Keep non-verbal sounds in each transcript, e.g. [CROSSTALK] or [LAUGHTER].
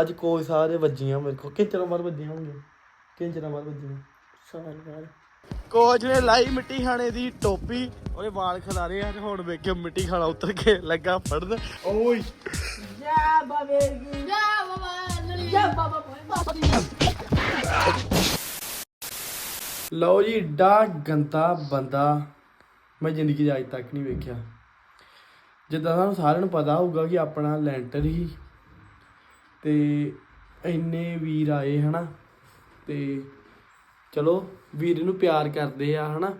ਅੱਜ ਕੋਈ ਸਾਰੇ ਵੱਜੀਆਂ ਮੇਰੇ ਕੋ ਕਿੰਚਰਾਂ ਮਾਰ ਵੱਜੀਆਂ ਹੋਣਗੀਆਂ? ਕਿੰਚਰਾਂ ਮਾਰ ਵੱਜੀਆਂ? ਸਾਲ ਬਾਅਦ। ਕੋਚ ਨੇ ਲਾਈ ਮਿੱਟੀ ਖਾਣੇ ਦੀ ਟੋਪੀ। ਉਹਦੇ ਵਾਲ ਖਿਲਾਰੇ ਆ ਤੇ ਹੁਣ ਵੇਖਿਓ ਮਿੱਟੀ ਖਾਣਾ ਉਤਰ ਕੇ ਲੱਗਾ ਫੜਨ। ਓਏ। ਜਾ ਬਾਬੇ ਕੀ ਜਾ ਬਾਬਾ ਜਾ ਬਾਬਾ ਬਾਬਾ ਲਓ ਜੀ ਡਾ ਗੰਦਾ ਬੰਦਾ ਮੈਂ ਜ਼ਿੰਦਗੀ 'ਚ ਅੱਜ ਤੱਕ ਨਹੀਂ ਵੇਖਿਆ। ਜਿੱਦਾਂ ਸਾਨੂੰ ਸਾਰਿਆਂ ਨੂੰ ਪਤਾ ਹੋਊਗਾ ਕਿ ਆਪਣਾ ਲੈਂਟਰ ਹੀ ਤੇ ਇੰਨੇ ਵੀਰ ਆਏ ਹੈ ਨਾ ਅਤੇ ਚਲੋ ਵੀਰ ਨੂੰ ਪਿਆਰ ਕਰਦੇ ਆ ਹਨਾ,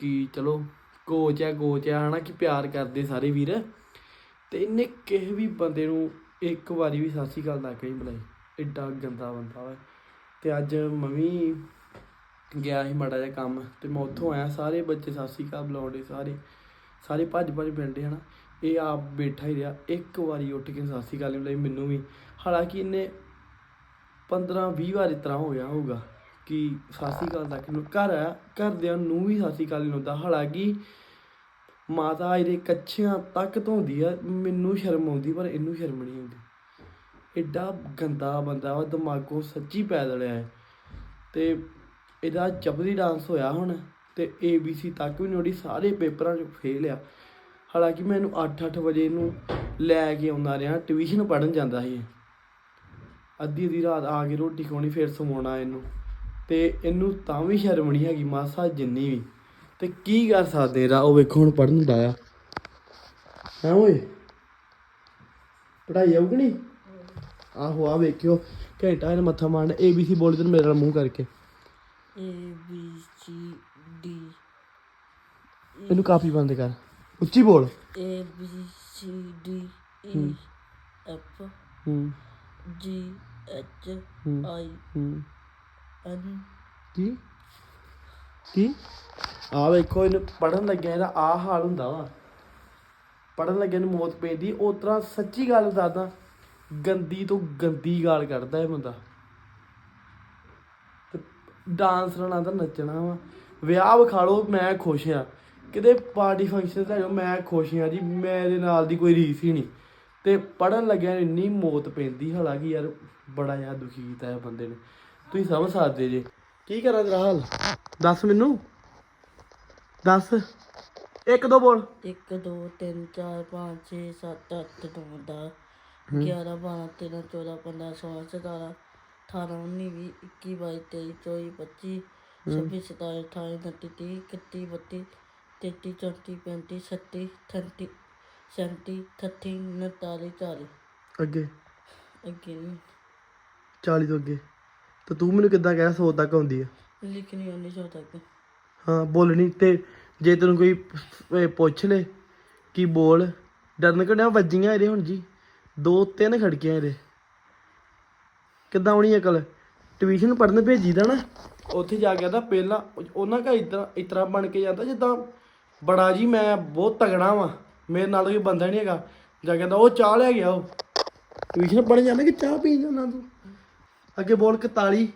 ਕਿ ਚਲੋ ਕੋਚ ਆ ਕੋਚ ਆ ਹੈ ਨਾ ਕਿ ਪਿਆਰ ਕਰਦੇ ਸਾਰੇ ਵੀਰ। ਅਤੇ ਇਹਨੇ ਕਿਸੇ ਵੀ ਬੰਦੇ ਨੂੰ ਇੱਕ ਵਾਰੀ ਵੀ ਸਤਿ ਸ਼੍ਰੀ ਅਕਾਲ ਤੱਕ ਨਹੀਂ ਬੁਲਾਈ ਐਡਾ ਗੰਦਾ ਬੰਦਾ ਵਾ। ਤੇ ਅੱਜ ਮੰਮੀ ਗਿਆ ਸੀ ਮਾੜਾ ਜਿਹਾ ਕੰਮ, ਤੇ ਮੈਂ ਉੱਥੋਂ ਆਇਆ, ਸਾਰੇ ਬੱਚੇ ਸਤਿ ਸ਼੍ਰੀ ਅਕਾਲ ਬੁਲਾਉਂਦੇ ਸਾਰੇ ਸਾਰੇ ਭੱਜ ਭੱਜ ਪੈਂਦੇ ਹਨਾ। ਇਹ ਆਪ ਬੈਠਾ ਹੀ ਰਿਹਾ। ਇੱਕ ਵਾਰੀ ਉੱਠ ਕੇ ਸਤਿ ਸ਼੍ਰੀ ਅਕਾਲ ਨਹੀਂ ਮੈਨੂੰ ਵੀ। ਹਾਲਾਂਕਿ ਇਹਨੇ 15 20 ਵਾਰ ਇਸ ਤਰ੍ਹਾਂ ਹੋਇਆ ਹੋਊਗਾ ਕਿ ਸਤਿ ਸ਼੍ਰੀ ਅਕਾਲ ਤੱਕ ਨੂੰ ਘਰ ਆਇਆ ਘਰਦਿਆਂ ਨੂੰ ਵੀ ਸਤਿ ਸ਼੍ਰੀ ਅਕਾਲ ਨਹੀਂ ਹੁੰਦਾ। ਹਾਲਾਂਕਿ ਮਾਤਾ ਇਹਦੇ ਕੱਛਿਆਂ ਤੱਕ ਧੋਂਦੀ ਆ, ਮੈਨੂੰ ਸ਼ਰਮ ਆਉਂਦੀ ਪਰ ਇਹਨੂੰ ਸ਼ਰਮ ਨਹੀਂ ਆਉਂਦੀ। ਐਡਾ ਗੰਦਾ ਬੰਦਾ ਵਾ, ਦਿਮਾਗੋਂ ਸੱਚੀ ਪੈਦਲ ਆ ਤੇ ਇਹਦਾ ਜਬਰੀ ਡਾਂਸ ਹੋਇਆ ਹੁਣ ਤੇ ABC ਤੱਕ ਵੀ ਨੋੜੀ ਸਾਰੇ ਪੇਪਰਾਂ 'ਚ ਫੇਲ ਆ। ਹਾਲਾਂਕਿ ਮੈਂ ਇਹਨੂੰ 8-8 ਵਜੇ ਨੂੰ ਲੈ ਕੇ ਆਉਂਦਾ ਰਿਹਾ ਟਿਊਸ਼ਨ ਪੜਨ ਜਾਂਦਾ ਸੀ। ਅੱਧੀ ਅੱਧੀ ਰਾਤ ਆ ਕੇ ਰੋਟੀ ਖਾਣੀ ਫਿਰ ਸਮਾਉਣਾ ਇਹਨੂੰ। ਤੇ ਇਹਨੂੰ ਤਾਂ ਵੀ ਸ਼ਰਮ ਨਹੀਂ ਹੈਗੀ ਮਾਸਾ ਜਿੰਨੀ ਵੀ। ਤੇ ਕੀ ਕਰ ਸਕਦੇ ਇਹਦਾ? ਉਹ ਵੇਖੋ ਹੁਣ ਪੜਨ ਦਾ ਆ। ਹੈ ਓਏ? ਪੜਾਈ ਆਉਗੀ ਨਹੀਂ? ਆਹੋ ਆ ਵੇਖਿਓ। ਘੰਟਾ ਇਹਨੇ ਮੱਥਾ ਮਾਰਨਾ ABC ਬੋਲ ਤੇ ਮੇਰੇ ਨਾਲ ਮੂੰਹ ਕਰਕੇ। ਏ ਬੀ ਸੀ ਡੀ ਇਹਨੂੰ ਕਾਪੀ ਬੰਦ ਕਰ। ਉੱਚੀ ਬੋਲ। A B C D E F ਹੂੰ। ਜੀ ਐਚ ਹੂੰ। ਆਈ ਹੂੰ। ਐਨ ਕੀ? ਕੀ? ਆ ਵੇਖੋ ਇਹਨੂੰ ਪੜਨ ਲੱਗਿਆ ਇਹਦਾ ਆ ਹਾਲ ਹੁੰਦਾ ਵਾ। ਪੜਨ ਲੱਗਿਆ ਨੂੰ ਮੌਤ ਪੈਂਦੀ ਉਸ ਤਰ੍ਹਾਂ ਸੱਚੀ ਗੱਲ ਦੱਸਦਾ ਗੰਦੀ ਤੋਂ ਗੰਦੀ ਗਾਲ ਕੱਢਦਾ ਇਹ ਬੰਦਾ ਤੇ ਡਾਂਸ ਰਣਾ ਤਾਂ ਨੱਚਣਾ ਵਾ। ਵਿਆਹ ਵਿਖਾ ਲਓ ਮੈਂ ਖੁਸ਼ ਆ। ਕਿਤੇ ਪਾਰਟੀ ਫੰਕਸ਼ਨ ਤੇ ਜਾਓ ਮੈਂ ਖੁਸ਼ ਆ ਜੀ ਮੇਰੇ ਨਾਲ ਦੀ ਕੋਈ ਰੀਸ ਹੀ ਨਹੀਂ। ਤੇ ਪੜਨ ਲੱਗਿਆ ਇੰਨੀ ਮੌਤ ਪੈਂਦੀ ਹਾਲਾਂਕਿ ਯਾਰ ਬੜਾ ਯਾਰ ਦੁਖੀ ਕੀਤਾ ਇਹ ਬੰਦੇ ਨੇ। ਤੁਸੀਂ ਸਮਝ ਸਕਦੇ ਜੇ। ਕੀ ਕਰਾਂ ਤੇਰਾ ਹਾਲ? ਦੱਸ ਮੈਨੂੰ। ਦੱਸ। ਇੱਕ ਦੋ ਬੋਲ। 1 2 3 4 5 6 7 8 9 10 11 12 13 14 15 16 17 18 19 20 21 22 23 24 25 26 27 28 29 30 31 32 33 34 35 37 38 39 40 ਅੱਗੇ। ਅੱਗੇ ਨਹੀਂ 40 ਤੋਂ ਅੱਗੇ। ਤੇ ਤੂੰ ਮੈਨੂੰ ਕਿੱਦਾਂ ਕਹਿ 100 ਤੱਕ ਆਉਂਦੀ ਆ? ਲਿਖਣੀ ਉਹਨੇ ਸੋ ਤੱਕ। ਹਾਂ ਬੋਲਣੀ ਤੇ ਜੇ ਤੈਨੂੰ ਕੋਈ ਇਹ ਪੁੱਛ ਲੇ ਕੀ ਬੋਲ ਡਰਨ ਕਢਿਆ ਵੱਜੀਆਂ ਇਹਦੇ ਹੁਣ ਜੀ। ਦੋ ਤਿੰਨ ਖੜਕੀਆਂ ਇਹਦੇ। ਕਿੱਦਾਂ ਆਉਣੀ ਅਕਲ? ਟਿਊਸ਼ਨ ਪੜਨ ਭੇਜੀ ਦਾ ਨਾ। ਉੱਥੇ ਜਾ ਕੇ ਤਾਂ ਪਹਿਲਾਂ ਉਹਨਾਂ ਕਾ ਇਤਰਾ ਇਤਰਾ ਬਣ ਕੇ ਜਾਂਦਾ ਜਿੱਦਾਂ ਬੜਾ ਜੀ ਮੈਂ ਬਹੁਤ ਤਗੜਾ ਵਾਂ। ਮੇਰੇ ਨਾਲ ਕੋਈ ਬੰਦਾ ਨਹੀਂ ਹੈਗਾ। ਜਾ ਕਹਿੰਦਾ ਉਹ ਚਾਹ ਲੈ ਗਿਆ ਉਹ ਟਿਊਸ਼ਨ ਪੜਨ ਜਾਂਦਾ ਕਿ ਚਾਹ ਪੀ ਜਾਂਦਾ ਤੂੰ? ਅੱਗੇ ਬੋਲ 41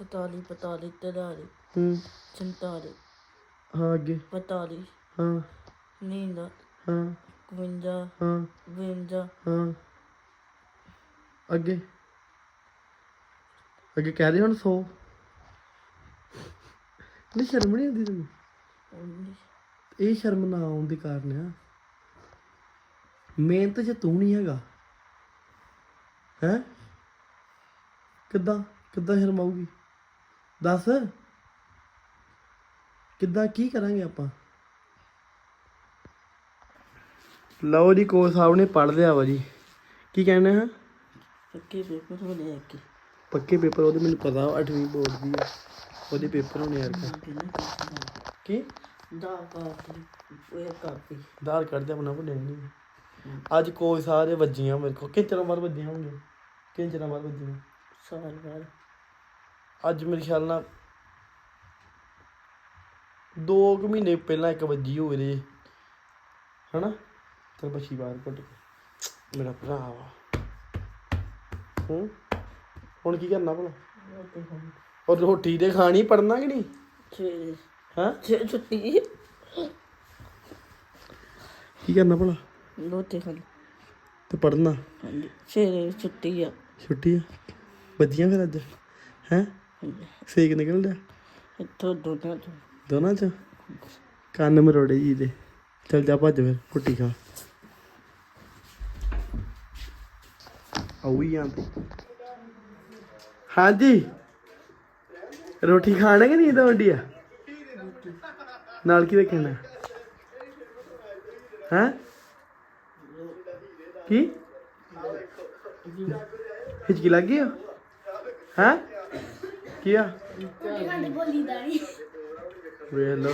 41 45 43 ਹੂੰ। 47 ਹਾਂ ਅੱਗੇ। 45 ਹਾਂ। ਨੀਂਦ ਹਾਂ। 52 ਹਾਂ। 52 ਹਾਂ। ਅੱਗੇ। ਅੱਗੇ ਕਹਿ ਰਹੇ ਹੁਣ 100 ਨਹੀਂ ਸ਼ਰਮ ਨਹੀਂ ਆਉਂਦੀ ਤੈਨੂੰ? 19 ਇਹ ਸ਼ਰਮ ਨਾ ਆਉਣ ਦੇ ਕਾਰਨ ਆ। ਮਿਹਨਤ 'ਚ ਤੂੰ ਨਹੀਂ ਹੈਗਾ। ਹੈ? ਕਿੱਦਾਂ ਕਿੱਦਾਂ ਸ਼ਰਮ ਆਊਗੀ? ਦੱਸ। ਕਿੱਦਾਂ ਕੀ ਕਰਾਂਗੇ ਆਪਾਂ? ਲਓ ਜੀ ਕੋਚ ਸਾਹਿਬ ਨੇ ਪੜ ਲਿਆ ਵਾ ਜੀ। ਕੀ ਕਹਿੰਦੇ ਹਾਂ ਪੱਕੇ ਪੇਪਰ ਹੋਣੇ ਆ ਕਿ ਪੱਕੇ ਪੇਪਰ ਉਹਦੇ ਮੈਨੂੰ ਪਤਾ 8ਵੀਂ ਬੋਰਡ ਦੀ ਆ। ਉਹਦੇ ਪੇਪਰ ਹੋਣੇ ਯਾਰ ਕੀ? ਦਾ ਕਾਪੀ ਇਹ ਆਪਣਾ ਭੁੱਲਿਆ ਨਹੀਂ। ਅੱਜ ਕੋਈ ਸਾਰੇ ਵੱਜੀਆਂ ਮੇਰੇ ਕੋਲ। ਕਿੰਚਰਾਂ ਮਾਰ ਵੱਜੀਆਂ ਹੋਣਗੀਆਂ? ਕਿੰਚਰਾਂ ਮਾਰ ਵੱਜੀਆਂ? ਸਾਲ ਬਾਅਦ। ਅੱਜ ਮੇਰੇ ਖਿਆਲ ਨਾਲ 2 ਕੁ ਮਹੀਨੇ ਪਹਿਲਾਂ ਇੱਕ ਵੱਜੀ ਹੋਵੇ ਦੇ ਹਨਾ? ਤੇ ਬੱਚੀ ਬਾਹਰ ਕੱਢ ਕੇ। ਮੇਰਾ ਭਰਾ ਵਾ। ਹੂੰ? ਹੁਣ ਕੀ ਕਰਨਾ ਭਲਾ? ਰੋਟੀ ਖਾਣੀ। ਔਰ ਰੋਟੀ ਦੇ ਖਾਣੀ ਪੜਨਾ ਕਿ ਨਹੀਂ? ਛੇ ਹਾਂ? ਕੀ ਕਰਨਾ ਭਲਾ? ਰੋਟੀ ਖਾਣੀ। ਤੇ ਪੜਨਾ ਹਾਂਜੀ ਛੁੱਟੀ ਆ। ਛੁੱਟੀ ਆ? ਬੱਜੀਆਂ ਫਿਰ ਅੱਜ? ਹੈ? ਸੇਕ ਨਿਕਲ ਰਿਹਾ ਇੱਥੋਂ ਦੋਨਾਂ ਤੋਂ ਦੋਨਾਂ ਚ? ਕੰਨ ਮਰੋੜੇ ਜੀ ਦੇ। ਚੱਲ ਜਾ ਭੱਜ ਫਿਰ ਰੋਟੀ ਖਾ। ਆਉਈ ਜਾਂਦੀ ਹਾਂਜੀ। ਰੋਟੀ ਖਾਣਾ ਕਿ ਨਹੀਂ ਤੁਹਾਡੀ ਆ? ਨਾਲ ਕੀ ਰੱਖਣਾ ਹੈ? ਕੀ? ਹਿਚਕੀ ਲੱਗ ਗਈ ਹੈ? ਕੀ ਆ? ਵੇਖ ਲੋ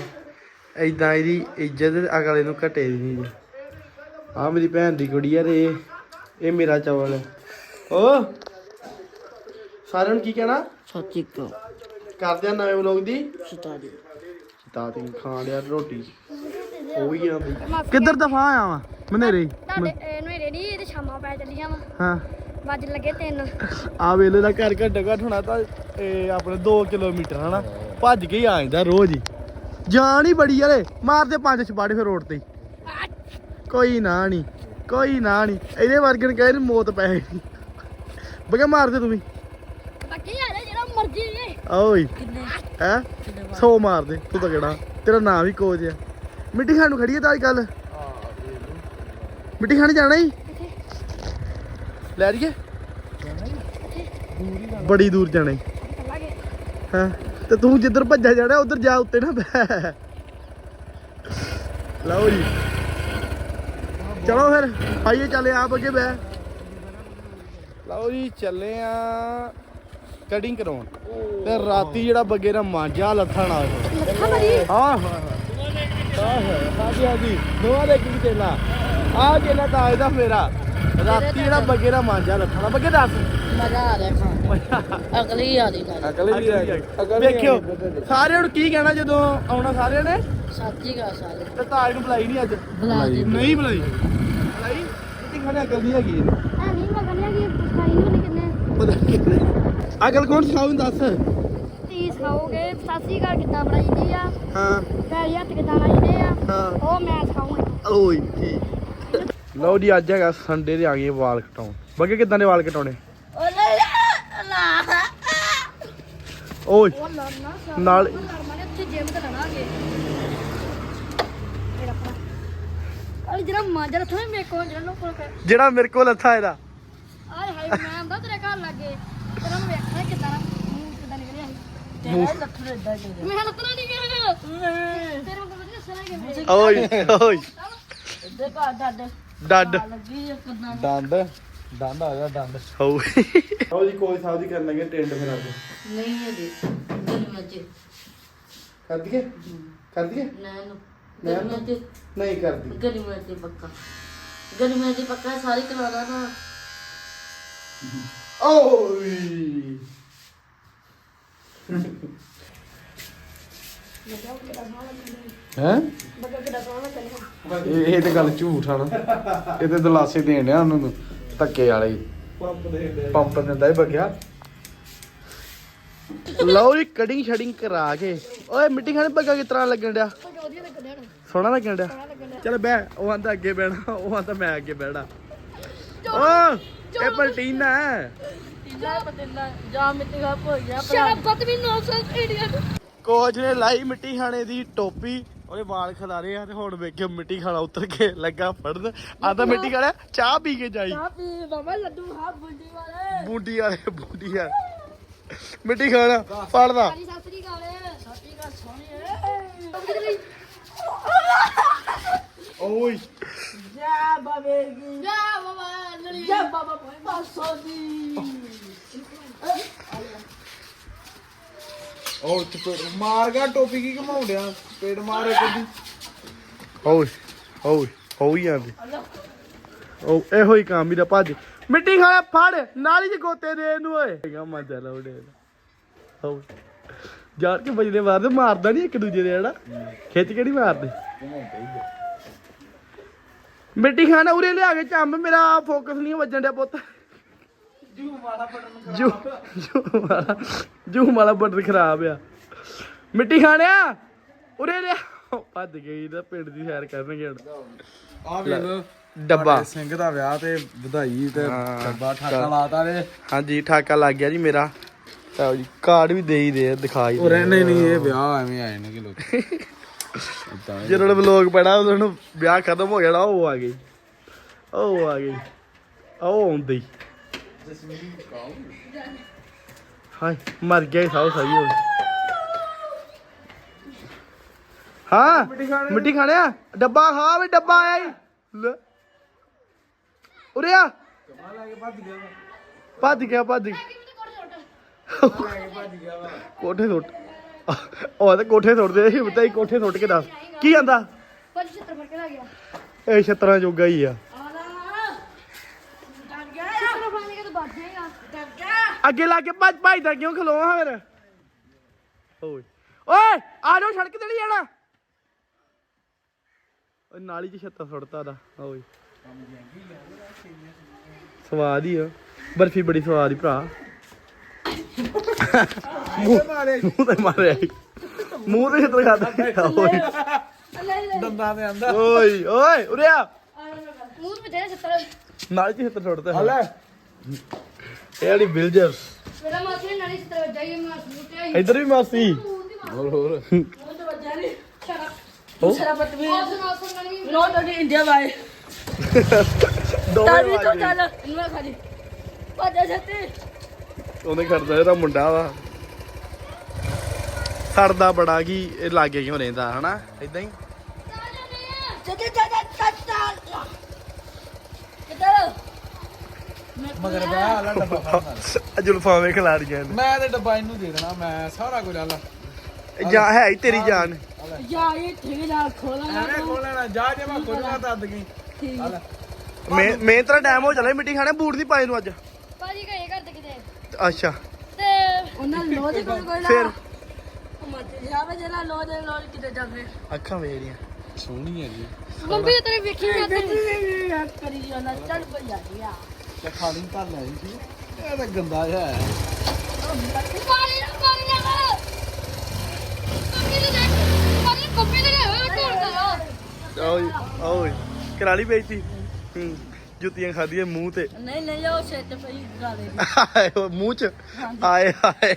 ਐਦਾਂ ਇਹਦੀ ਇੱਜ਼ਤ ਅਗਲੇ ਨੂੰ ਘਟੇ ਦੀ ਨਹੀਂ ਜੀ। ਆ ਮੇਰੀ ਭੈਣ ਦੀ ਕੁੜੀ ਆ ਤੇ ਇਹ ਇਹ ਮੇਰਾ ਚਵਲ ਹੈ। ਓ! ਸਾਰਿਆਂ ਨੂੰ ਕੀ ਕਹਿਣਾ? ਸੱਚੀ ਕੋ ਕਰਦੇ ਆ ਨਵੇਂ ਵਲੋਗ ਦੀ? ਸਤਾਰੀ। ਤਾਤੀ ਖਾਣ ਲਿਆ ਰੋਟੀ। ਉਹ ਵੀ ਆ ਬਈ। ਕਿੱਧਰ ਦਫਾ ਆਇਆ ਵਾ? ਮਨੇਰੇ ਤੁਹਾਡੇ ਇਹਨੂੰ ਰੇੜੀ ਇਹ ਸ਼ਾਮਾਂ ਪੈ ਚੱਲੀਆਂ ਵਾ। ਹਾਂ। ਵੱਜ ਲੱਗੇ ਤਿੰਨ। ਆ ਵੇਲੇ ਦਾ ਘਰ ਘੱਟੋ ਘੱਟ ਹੋਣਾ ਤਾਂ ਇਹ ਆਪਣੇ 2 ਕਿਲੋਮੀਟਰ ਹਨਾ? ਭੱਜ ਕੇ ਹੀ ਆ ਜਾਂਦਾ ਰੋਜ਼ ਹੀ। ਜਾਨ ਹੀ ਬੜੀ ਯਾਰੇ ਮਾਰਦੇ ਪੰਜ ਛਪਾੜੇ ਫਿਰ ਰੋਡ ਤੇ। ਕੋਈ ਨਾ ਨਹੀਂ ਕੋਈ ਨਾ ਨਹੀਂ ਇਹਦੇ ਵਰਗੇ ਨੂੰ ਕਹਿੰਦੇ ਮੌਤ ਪੈ ਗਈ। ਬਗਾ ਮਾਰਦੇ ਤੂੰ ਵੀ ਬਾਕੀ ਆ ਜਾ ਜਿਹੜਾ ਮਰਜ਼ੀ ਓਏ ਕਿੰਨੇ ਹੈ? ਸੌ ਮਾਰਦੇ ਤੂੰ ਤਾਂ ਕਿਹੜਾ ਤੇਰਾ ਨਾਂ ਵੀ ਕੋਚ ਆ। ਮਿੱਟੀ ਖਾਣ ਨੂੰ ਖੜੀ ਹੈ ਤਾਂ ਅੱਜ ਕੱਲ ਮਿੱਟੀ ਖਾਣ ਜਾਣਾ ਹੀ ਲੈ ਰਹੀਏ ਬੜੀ ਦੂਰ ਜਾਣਾ ਈ। ਚੱਲਾਂਗੇ ਹਾਂ? ਤੇ ਤੂੰ ਜਿੱਧਰ ਭੱਜਾ ਜਾਣਾ, ਉਧਰ ਜਾ ਉੱਤੇ ਨਾ ਬੈ ਲਓ ਜੀ। ਚਲੋ ਫਿਰ, ਆਈਏ ਚੱਲੇ, ਆਪ ਅੱਗੇ ਬੈ ਲਓ ਜੀ, ਚੱਲੇ ਆ। ਕਟਿੰਗ ਕਰਾਉਣ। ਤੇ ਰਾਤੀ ਜਿਹੜਾ ਬੱਗੇ ਦਾ ਮਾਂਜਾ ਲੱਥਣ ਆ ਲੱਖਾਂ ਮਰੀ ਹਾਂ ਹਾਂ ਹਾਂ ਹਾਂਜੀ ਹਾਂਜੀ। ਦੋਵਾਂ ਦੇ ਕੀ ਤੇਲਾ ਆ ਕਿਹਨਾਂ ਦਾ ਇਹਦਾ ਮੇਰਾ। ਰਾਤੀ ਜਿਹੜਾ ਬੱਗੇ ਦਾ ਮਾਂਜਾ ਲੱਥਣਾ ਬੱਗੇ ਦੱਸ। ਮਜ਼ਾ ਆ ਰਿਹਾ ਖਾਣ ਅਗਲੀ ਆ ਰਹੀ। ਗੱਲ। ਅਕਲ ਵੀ ਵੇਖਿਓ ਸਾਰਿਆਂ ਨੂੰ ਕੀ ਕਹਿਣਾ ਜਦੋਂ ਆਉਣਾ ਸਾਰਿਆਂ ਨੇ? ਸੱਚੀ ਗਾ ਸਾਰੇ ਤੇ ਤਾਜ ਨੂੰ ਬੁਲਾਈ ਨਹੀਂ ਅੱਜ? ਦੇ ਨਹੀਂ। ਬੁਲਾਈ? ਬੁਲਾਈ? ਤੇ ਖਾਣੇ ਅਕਲ ਨਹੀਂ ਹੈਗੀ ਨਹੀਂ ਲੱਗਣਿਆ ਕਿ ਪੁੱਛਾਈ ਨਹੀਂ ਕਿੰਨੇ। ਪਤਾ ਕਿੰਨੇ ਅਕਲ ਕੌਣ ਸਿਖਾਉਂ ਦੱਸ। ਤੀ ਸਿਖਾਓਗੇ ਸਾਸੀ ਘਰ ਕਿੱਦਾਂ ਬਣਾਈ ਦੀ ਆ? ਹਾਂ। ਪੈਰੀ ਹੱਥ ਕਿੱਦਾਂ ਲਾਈਦੇ ਆ? ਹਾਂ। ਉਹ ਮੈਂ ਸਿਖਾਉਂਗਾ ਓਏ ਠੀਕ ਲਓ ਜੀ ਅੱਜ ਹੈਗਾ ਸੰਡੇ ਦੇ ਆ ਗਏ ਵਾਲ ਕਟਾਉਣ। ਬੱਗੇ ਕਿਦਾਂ ਦੇ ਵਾਲ ਕਟਾਉਣੇ? ਓ ਲੈ ਲਾ ਓਏ ਨਾਲ ਜਿਹੜਾ ਮੇਰੇ ਕੋਲ ਜਿਹੜਾ ਲੋਕਾਂ ਕੋਲ ਜਿਹੜਾ ਮੇਰੇ ਕੋਲ ਲੱਥਾ ਇਹਦਾ। ਆਏ ਹਾਏ ਮੈਂ ਆਂਦਾ ਤੇਰੇ ਘਰ ਲੱਗੇ। ਤੇਰਾ ਨੂੰ ਵੇਖਣਾ ਕਿੱਦਾਂ ਦਾ ਮੂੰਹ ਕਿੱਦਾਂ ਨਿਕਲਿਆ ਸੀ ਤੇਰਾ ਲੱਥੂ ਇਦਾਂ ਦੇ ਮੈਂ ਲੱਤਣਾ ਨਹੀਂ ਗਿਆ ਤੇਰੇ ਨੂੰ ਵਧੀਆ ਕਿ ਮੇਰੇ ਓਏ ਓਏ। ਇੱਧਰ ਘਰ ਡੱਡ। ਡੱਡ। ਲੱਗੀ ਇੱਕ ਨਾ ਦੰਦ ਦੰਦ ਆ ਗਿਆ ਦੰਦ ਹੋ ਲਓ ਜੀ ਕੋਈ ਸਾਹਿਬ ਦੀ ਕਰਨ ਲੱਗੇ ਟਿੰਡ ਫਿਰ ਅੱਜ ਨਹੀਂ ਹੈ ਜੀ ਗਰਮੀਆਂ ਚ। ਕਰ ਦਈਏ? ਕਰ ਦਈਏ? ਨਾ। ਨੂੰ? ਗਰਮੀਆਂ ਚ। ਨਹੀਂ ਕਰਦੀ ਗਰਮੀਆਂ ਚ ਪੱਕਾ। ਗਰਮੀਆਂ ਚ ਪੱਕਾ ਸਾਰੀ ਕਰਾਉਣਾ ਨਾ। ਓਏ ਹੈ? ਇਹ ਇਹ ਤੇ ਗੱਲ ਝੂਠ ਆ ਨਾ। ਇਹ ਤੇ ਦਲਾਸੇ ਦੇਣ ਡਿਆ ਉਹਨਾਂ ਨੂੰ ਧੱਕੇ ਵਾਲੇ। ਹੀ। ਪੰਪ ਦੇ ਦੇ ਪੰਪ ਦਿੰਦਾ ਹੀ ਬਗਿਆ ਲਓ ਜੀ ਕਟਿੰਗ ਸ਼ਟਿੰਗ ਕਰਾ ਕੇ। ਓਏ ਮਿੱਟੀ ਖਾਣੇ ਬੱਗਾ ਕਿਸ ਤਰ੍ਹਾਂ ਲੱਗਣ ਡਿਆ? ਸੋਹਣਾ ਲੱਗਣ ਡਿਆ। ਚੱਲ ਬੈ ਉਹ ਆਂਦਾ ਅੱਗੇ ਬਹਿਣਾ ਉਹ ਆਂਦਾ ਮੈਂ ਅੱਗੇ ਬਹਿਣਾ। ਓ ਇਹ ਪਲਟੀਨਾ ਹੈ। ਸ਼ਰਾਬਤ ਵੀ ਨੌਸੈਂਸ ਇਡੀਅਟ ਕੋਚ ਨੇ ਲਾਈ ਮਿੱਟੀ ਖਾਣੇ ਦੀ ਟੋਪੀ ਉਹਦੇ ਵਾਲ ਖਿਲਾਰੇ ਆ ਤੇ ਹੁਣ ਵੇਖਿਓ ਮਿੱਟੀ ਖਾਣਾ ਉਤਰ ਕੇ ਲੱਗਾ ਫੜਨ। ਆਂਦਾ ਮਿੱਟੀ ਖਾਣਾ ਚਾਹ ਪੀ ਕੇ ਜਾਈ। ਚਾਹ ਪੀ ਬਾਬਾ ਲੱਡੂ ਖਾ ਬੁੰਡੀ ਵਾਲੇ। ਬੂੰਡੀ ਵਾਲੇ ਬੂੰਡੀ ਆ। ਮਿੱਟੀ ਖਾਣਾ ਫੜਦਾ ਸਾਰੀ ਸਤਿ ਸ੍ਰੀ ਅਕਾਲ। ਸਤਿ ਸ੍ਰੀ ਅਕਾਲ ਸੋਹਣੀ ਓਏ। ਜਾ ਬਾਬੇ ਜਾ ਦੀ ਉਹ ਚਪੇੜ ਮਾਰ ਗਿਆ ਟੋਪੀ ਕੀ ਘਮਾਉਂਦਿਆ ਪੇੜ ਮਾਰ ਇੱਕ ਦੀ ਓਏ ਓਏ ਹੋਈ ਜਾਂਦੇ। ਉਹ ਇਹੋ ਹੀ ਕੰਮ ਹੀ ਦਾ ਭੱਜ। ਮਿੱਟੀ ਖਾਣਾ ਫੜ ਨਾਲੀ ਚ ਗੋਤੇ ਦੇ ਇਹਨੂੰ ਓਏ। ਹੈਗਾ ਮਜ਼ਾ ਲਾਉਣੇ ਹੋ ਯਾਰ ਕੇ ਬਜਦੇ ਮਾਰਦੇ ਮਾਰਦਾ ਨਹੀਂ ਇੱਕ ਦੂਜੇ ਦੇ ਜਿਹੜਾ ਖਿੱਚ ਕੇ ਨਹੀਂ ਮਾਰਦੇ। ਮਿੱਟੀ ਖਾਣਾ ਉਰੇ ਲਿਆ ਕੇ ਚੰਮ ਮੇਰਾ ਫੋਕਸ ਨਹੀਂ ਵੱਜਣ ਡਿਆ ਪੁੱਤ। ਜੂ ਵਾਲਾ ਬਟਨ ਜੂ ਜੂ ਵਾਲਾ ਜੂ ਵਾਲਾ ਬਟਨ ਖਰਾਬ ਆ। ਮਿੱਟੀ ਖਾਣਿਆ? ਉਰੇ ਲਿਆ। ਭੱਜ ਗਈ ਤਾਂ ਪਿੰਡ ਦੀ ਸੈਰ ਕਰਨਗੇ ਹੁਣ ਆ ਵੇਖ ਡੱਬਾ। ਸਿੰਘ ਦਾ ਵਿਆਹ ਤੇ ਵਧਾਈ ਤੇ। ਡੱਬਾ ਠਾਕਾ ਲਾਤਾ ਰੇ ਹਾਂਜੀ ਠਾਕਾ ਲੱਗ ਗਿਆ ਜੀ ਮੇਰਾ। ਤਾਂ ਜੀ ਕਾਰਡ ਵੀ ਦੇ ਹੀ ਦੇ ਦਿਖਾਈ ਉਹ ਰਹਿਣੇ ਨਹੀਂ ਇਹ ਵਿਆਹ ਐਵੇਂ ਆਏ ਨੇ ਕਿ ਲੋਕ। ਜਦੋਂ ਵਲੋਗ ਪੜਾ ਉਹਨਾਂ ਨੂੰ ਵਿਆਹ ਖਤਮ ਹੋ ਜਾਣਾ ਉਹ ਆ ਗਈ। ਉਹ ਆ ਗਈ। ਉਹ ਆਉਂਦੀ। ਹਾਏ ਮਰ ਗਿਆ ਸਾਉ ਸਹੀ ਹੋ। ਹਾਂ ਮਿੱਟੀ ਖਾਣਿਆ ਡੱਬਾ ਖਾ ਵੀ ਡੱਬਾ ਆਇਆ ਲੈ। ਉਰੇ ਆ। ਭੱਜ ਗਿਆ ਭੱਜ ਗਿਆ। ਕੋਠੇ ਸੁੱਟ। ਉਹ ਤਾਂ ਕੋਠੇ ਸੁੱਟਦੇ ਸੀ ਬਤਾ ਹੀ ਕੋਠੇ ਸੁੱਟ ਕੇ ਦੱਸ। ਕੀ ਆਂਦਾ? ਪੰਜ ਛੱਤਰ ਫੜ ਕੇ ਲਾ ਗਿਆ। ਇਹ ਛਤਰਾਂ ਜੋਗਾ ਹੀ ਆ ਛੱਤਰ ਫੜ ਕੇ ਤੂੰ ਬਚ ਜਾਏਗਾ ਅੱਗੇ ਲਾ ਕੇ ਭੱਜ ਭੱਜਦਾ ਕਿਉਂ ਖਲੋਆ ਫਿਰ? ਓਏ ਓਏ ਆ ਜਾਓ ਸੜਕ ਤੇ ਨਹੀਂ ਜਾਣਾ। ਓਏ ਨਾਲੀ ਚ ਛੱਤਾ ਸੁੱਟਤਾ ਦਾ ਓਏ। ਸਵਾਦ ਹੀ ਆ। ਬਰਫੀ ਬੜੀ ਸਵਾਦ ਹੀ ਭਰਾ। ਮੂੰਹ ਤੇ ਮਾਰਿਆ ਈ। ਮੂੰਹ ਤੇ ਛੱਤਰ ਖਾਦਾ ਓਏ। ਦੰਦਾਂ ਤੇ ਆਂਦਾ। ਓਏ ਓਏ ਉਰੇ ਆ। ਮੂੰਹ ਤੇ ਤੇਰੇ ਛੱਤਰ ਨਾਲੀ ਚ ਛੱਤਰ ਸੁੱਟਦਾ ਹਲੇ ਇਹ ਵਾਲੀ ਬਿਲਜਰਸ। ਮੇਰਾ ਮਾਸੀ ਨੇ ਨਾਲੀ ਛੱਤਰ ਵੱਜਾ ਹੀ ਮਾਸ ਬੁੱਟਿਆ ਹੀ ਇੱਧਰ ਵੀ ਮਾਸੀ। ਹੋਰ ਹੋਰ। ਉਹ ਤਾਂ ਵੱਜਾ ਨਹੀਂ ਸ਼ਰਾ ਸ਼ਰਾ ਬਤਮੀ ਆਹ ਸੁਣਾ ਸੁਣ ਨਾਲੀ ਨੋ ਨੋ ਇੰਡੀਆ ਬਾਈ [LAUGHS] ਦੋਵੇਂ ਤਾਵੀ ਤੋਂ ਵਾਜੇ। ਚੱਲ ਇਹਨੂੰ ਖਾਲੀ। ਵੱਜਾ ਛੱਤੀ। ਉਹਨੇ ਕਰਦਾ ਇਹਦਾ ਮੁੰਡਾ ਵਾ। ਸੜਦਾ ਬੜਾ ਕੀ ਇਹ ਲਾਗੇ ਕਿਉਂ ਰਹਿੰਦਾ ਹਨਾ? ਇਦਾਂ ਹੀ। ਚੱਲ ਚੱਲ ਚੱਲ ਚੱਲ ਕਿੱਧਰ ਮਗਰ ਵਿਆਹ ਵਾਲਾ ਡੱਬਾ ਫੜਨਾ [LAUGHS] ਜੁਲਫਾਂ ਵੇ ਖਿਲਾਰੀਆਂ ਨੇ। ਮੈਂ ਤੇ ਡੱਬਾ ਇਹਨੂੰ ਦੇ ਦੇਣਾ ਮੈਂ ਸਾਰਾ ਕੁਝ ਆਲਾ ਇਹ ਜਾਂ ਹੈ ਹੀ ਤੇਰੀ ਜਾਨ। ਜਾ ਇਹ ਠੀਕ ਨਾਲ ਖੋਲਾ ਐਵੇਂ ਖੋਲਣਾ ਜਾ ਜੇ ਮੈਂ ਕੁਝ ਨਾ ਦੱਦ ਗਈ ਹਲੇ ਮੈਂ ਮੈਂ ਤੇਰਾ ਟਾਈਮ ਹੋ ਚੱਲਿਆ ਮਿੱਟੀ ਖਾਣੇ ਬੂਟ ਨਹੀਂ ਪਾਏ ਨੂੰ ਅੱਜ। ਭਾਜੀ ਗਏ ਘਰ ਤੇ ਕਿਤੇ? ਅੱਛਾ। ਤੇ ਉਹਨਾਂ ਲੋਦੇ ਕੋਈ [LAUGHS] ਕੋਈ ਨਾ ਫਿਰ? ਮਤ ਜਾਵੇ ਜਨਾ ਲੋਦੇ ਲੋਦ ਕਿਤੇ ਜਾਵੇ। ਅੱਖਾਂ ਵੇੜੀਆਂ ਸੋਹਣੀ ਹੈ ਜੀ ਮੰਮੀ ਤੇਰੇ ਵੇਖੀ ਮੈਂ ਤੇ ਕਰੀ ਜਾਣਾ ਚੱਲ ਭਈਆ ਗਿਆ ਤੇ ਖਾਲੀ ਕਰ ਲੈ ਜੀ। ਇਹ ਤਾਂ ਗੰਦਾ ਜਿਹਾ ਹੈ। ਪਾਣੀ ਨਾ ਪਾਣੀ ਨਾ ਕਰ। ਦੇ ਦੇਖ। ਪਾਣੀ ਦੇ ਕਰਾਲੀ ਜੁੱਤੀਆਂ ਖਾਧੀਆਂ ਮੂੰਹ ਤੇ। ਨਹੀਂ ਨਹੀਂ ਉਹ ਸੈੱਟ ਪਈ ਗਾਲੇ ਆਏ ਉਹ ਮੂੰਹ ਚ? ਆਏ ਆਏ।